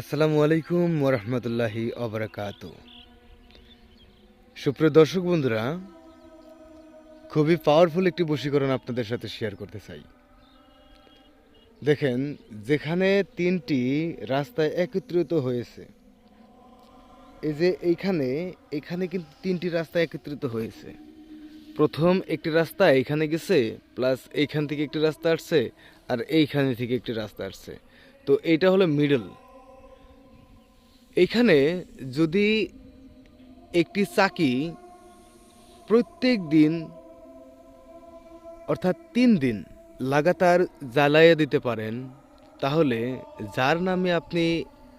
আসসালামু আলাইকুম ওরহমতুল্লাহি অবরাকাত সুপ্রিয় দর্শক বন্ধুরা, খুবই পাওয়ারফুল একটি বশীকরণ আপনাদের সাথে শেয়ার করতে চাই। দেখেন, যেখানে তিনটি রাস্তায় একত্রিত হয়েছে, এই যে এইখানে, এখানে কিন্তু তিনটি রাস্তা একত্রিত হয়েছে। প্রথম একটি রাস্তা এখানে গেছে প্লাস এইখান থেকে একটি রাস্তা আসছে, আর এইখানে থেকে একটি রাস্তা আসছে। তো এইটা হলো মিডল এখানে যদি একটি চাকি প্রত্যেক দিন, অর্থাৎ তিন দিন লাগাতার জ্বালাইয়া দিতে পারেন, তাহলে যার নামে আপনি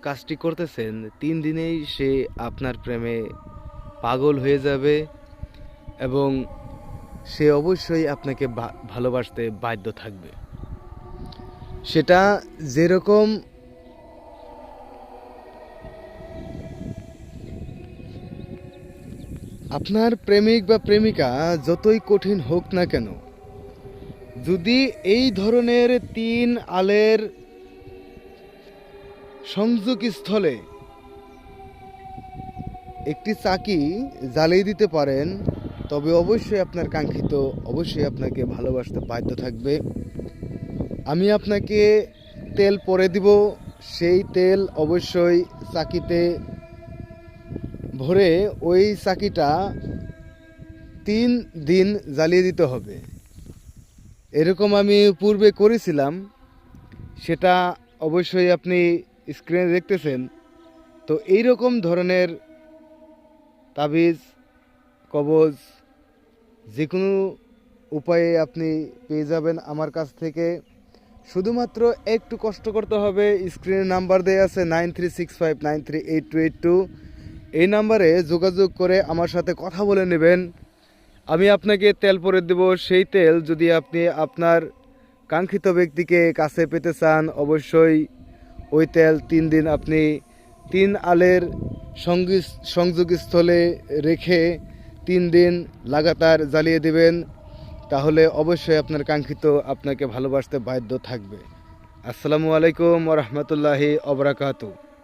কাজটি করতেছেন, তিন দিনেই সে আপনার প্রেমে পাগল হয়ে যাবে এবং সে অবশ্যই আপনাকে ভালোবাসতে বাধ্য থাকবে। সেটা যেরকম আপনার প্রেমিক বা প্রেমিকা যতই কঠিন হোক না কেন, যদি এই ধরনের তিন আলের সংযোগ স্থলে একটি চাকি জ্বালিয়ে দিতে পারেন, তবে অবশ্যই আপনার কাঙ্ক্ষিত, অবশ্যই আপনাকে ভালোবাসতে বাধ্য থাকবে। আমি আপনাকে তেল পরে দিব, সেই তেল অবশ্যই চাকিতে ভরে ওই চাকিটা তিন দিন জ্বালিয়ে দিতে হবে। এরকম আমি পূর্বে করেছিলাম, সেটা অবশ্যই আপনি স্ক্রিনে দেখতেছেন। তো এই রকম ধরনের তাবিজ, কবজ যে কোনো উপায়ে আপনি পেয়ে যাবেন আমার কাছ থেকে। শুধুমাত্র একটু কষ্ট করতে হবে স্ক্রিনে নাম্বার দেওয়া আছে nine three six five nine three eight two eight two এই নাম্বারে যোগাযোগ করে আমার সাথে কথা বলে নেবেন। আমি আপনাকে তেল পরে দেব। সেই তেল যদি আপনি আপনার কাঙ্ক্ষিত ব্যক্তিকে কাছে পেতে চান, অবশ্যই ওই তেল তিন দিন আপনি তিন আলের সংযোগস্থলে রেখে তিন দিন লাগাতার জ্বালিয়ে দেবেন। তাহলে অবশ্যই আপনার কাঙ্ক্ষিত আপনাকে ভালোবাসতে বাধ্য থাকবে। আসসালামু আলাইকুম রহমতুল্লাহি অবরাকাতু